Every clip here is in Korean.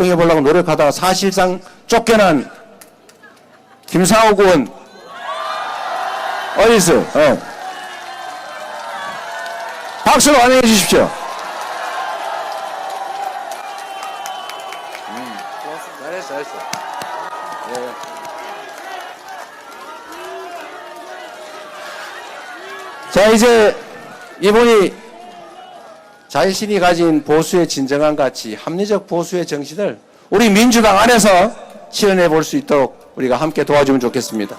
활동해 보려고 노력하다가 사실상 쫓겨난 김상욱 의원 어디 있어요? 어. 박수로 환영해 주십시오. 음. 네. 자, 이제 이분이 자신이 가진 보수의 진정한 가치, 합리적 보수의 정신을 우리 민주당 안에서 실현해 볼 수 있도록 우리가 함께 도와주면 좋겠습니다.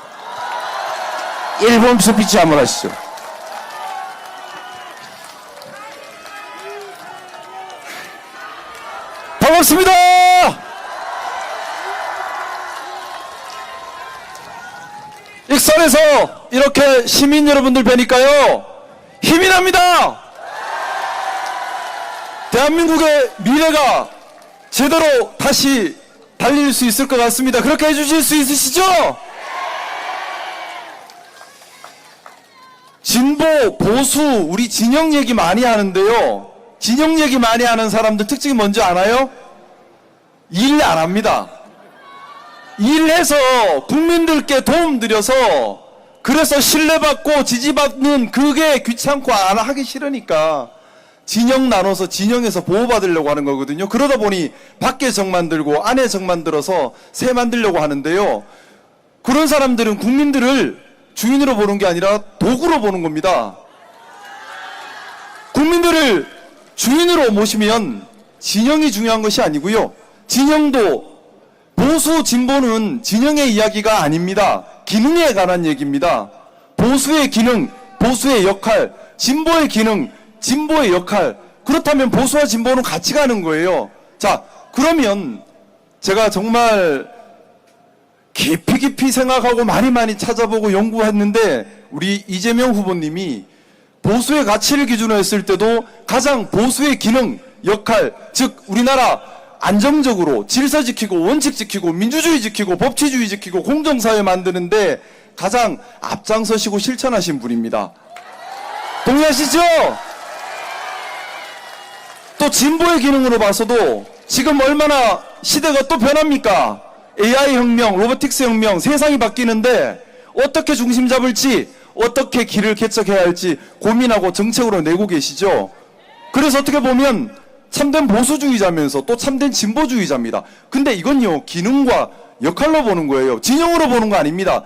1분 스피치 한번 하시죠. 반갑습니다! 익산에서 이렇게 시민 여러분들 뵈니까요 힘이 납니다. 대한민국의 미래가 제대로 다시 달릴 수 있을 것 같습니다. 그렇게 해주실 수 있으시죠? 진보, 보수, 우리 진영 얘기 많이 하는데요. 진영 얘기 많이 하는 사람들 특징이 뭔지 아나요? 일 안 합니다. 일해서 국민들께 도움 드려서 그래서 신뢰받고 지지받는 그게 귀찮고 안 하기 싫으니까 진영 나눠서 진영에서 보호받으려고 하는 거거든요. 그러다 보니 밖에 정 만들고 안에 정 만들어서 새 만들려고 하는데요. 그런 사람들은 국민들을 주인으로 보는 게 아니라 도구로 보는 겁니다. 국민들을 주인으로 모시면 진영이 중요한 것이 아니고요. 진영도 보수 진보는 진영의 이야기가 아닙니다. 기능에 관한 얘기입니다. 보수의 기능, 보수의 역할, 진보의 기능, 진보의 역할. 그렇다면 보수와 진보는 같이 가는 거예요. 자, 그러면 제가 정말 깊이 깊이 생각하고 많이 많이 찾아보고 연구했는데 우리 이재명 후보님이 보수의 가치를 기준으로 했을 때도 가장 보수의 기능, 역할, 즉 우리나라 안정적으로 질서 지키고 원칙 지키고 민주주의 지키고 법치주의 지키고 공정사회 만드는데 가장 앞장서시고 실천하신 분입니다. 동의하시죠? 또 진보의 기능으로 봐서도 지금 얼마나 시대가 또 변합니까? AI 혁명, 로보틱스 혁명, 세상이 바뀌는데 어떻게 중심 잡을지, 어떻게 길을 개척해야 할지 고민하고 정책으로 내고 계시죠? 그래서 어떻게 보면 참된 보수주의자면서 또 참된 진보주의자입니다. 근데 이건요, 기능과 역할로 보는 거예요. 진영으로 보는 거 아닙니다.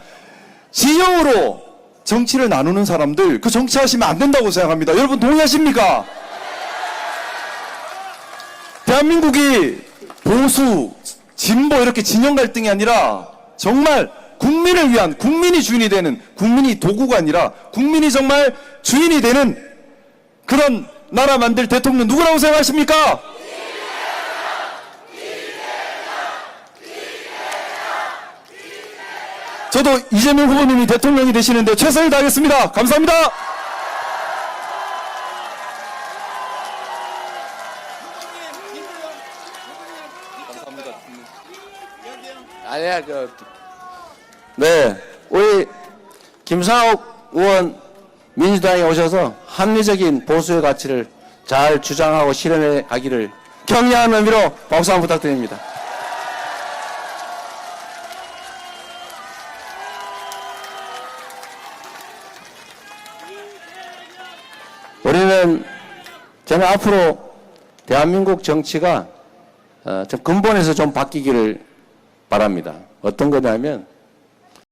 진영으로 정치를 나누는 사람들, 그 정치하시면 안 된다고 생각합니다. 여러분 동의하십니까? 대한민국이 보수, 진보 이렇게 진영 갈등이 아니라 정말 국민을 위한 국민이 주인이 되는 국민이 도구가 아니라 국민이 정말 주인이 되는 그런 나라 만들 대통령 누구라고 생각하십니까? 저도 이재명 후보님이 대통령이 되시는데 최선을 다하겠습니다. 감사합니다. 아니야, 그. 네. 우리 김상욱 의원 민주당에 오셔서 합리적인 보수의 가치를 잘 주장하고 실현해 가기를 격려하는 의미로 박수 한번 부탁드립니다. 우리는 저는 앞으로 대한민국 정치가 어, 좀 근본에서 좀 바뀌기를 바랍니다. 어떤 거냐면